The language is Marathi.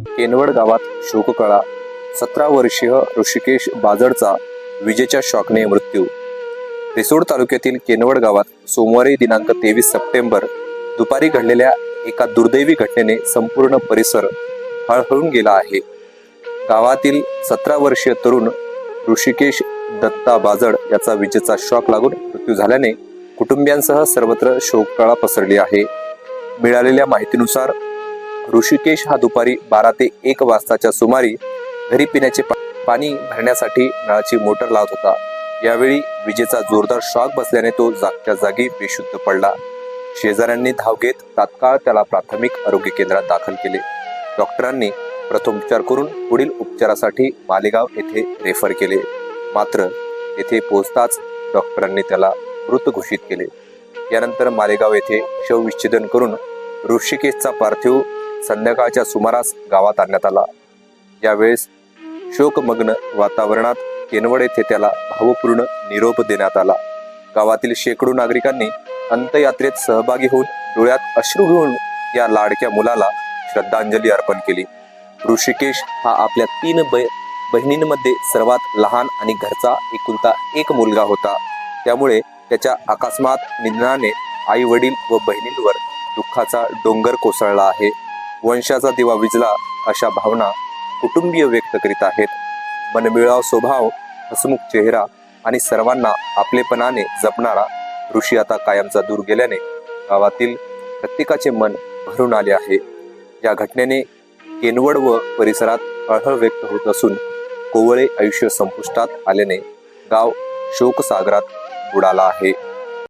केनवड गावात शोककळा. सतरा वर्षीय ऋषिकेश बाजडचा विजेच्या शॉकने मृत्यू. रिसोड तालुक्यातील केनवड गावात सोमवारी दिनांक तेवीस सप्टेंबर दुपारी घडलेल्या एका दुर्दैवी घटनेने संपूर्ण परिसर हळहळून गेला आहे. गावातील सतरा वर्षीय तरुण ऋषिकेश दत्ता बाजड याचा विजेचा शॉक लागून मृत्यू झाल्याने कुटुंबियांसह सर्वत्र शोककळा पसरली आहे. मिळालेल्या माहितीनुसार ऋषिकेश हा दुपारी बारा ते एक वाजताच्या सुमारी घरी पिण्याचे पाणी भरण्यासाठी नळाची मोटर लावत होता. यावेळी विजेचा जोरदार शॉक बसल्याने तो जागच्या जागी बेशुद्ध पडला. शेजाऱ्यांनी धाव घेत तात्काळ त्याला प्राथमिक आरोग्य केंद्रात दाखल केले. डॉक्टरांनी प्रथम उपचार करून पुढील उपचारासाठी मालेगाव येथे रेफर केले. मात्र येथे पोहोचताच डॉक्टरांनी त्याला मृत घोषित केले. यानंतर मालेगाव येथे शवविच्छेदन करून ऋषिकेशचा पार्थिव संध्याकाळच्या सुमारास गावात आणण्यात आला. यावेळेस शोकमग्न वातावरणात केनवड येथे त्याला भावपूर्ण निरोप देण्यात आला. गावातील शेकडो नागरिकांनी अंत्ययात्रेत सहभागी होऊन डोळ्यात अश्रू घेऊन या लाडक्या मुलाला श्रद्धांजली अर्पण केली. ऋषिकेश हा आपल्या तीन बहिणींमध्ये सर्वात लहान आणि घरचा एकुलता एक मुलगा होता. त्यामुळे त्याच्या अकस्मात निधनाने आई वडील व बहिणींवर दुःखाचा डोंगर कोसळला आहे. वंशाचा दिवा विजला अशा भावना कुटुंबीय व्यक्त करीत आहेत. मनमिळाव स्वभाव हसमुख चेहरा आणि सर्वांना आपलेपणाने जपणारा ऋषी आता कायमचा दूर गेल्याने गावातील प्रत्येकाचे मन भरून आले आहे. या घटनेने केनवड व परिसरात हळहळ व्यक्त होत असून कोवळे आयुष्य संपुष्टात आल्याने गाव शोकसागरात बुडाला आहे.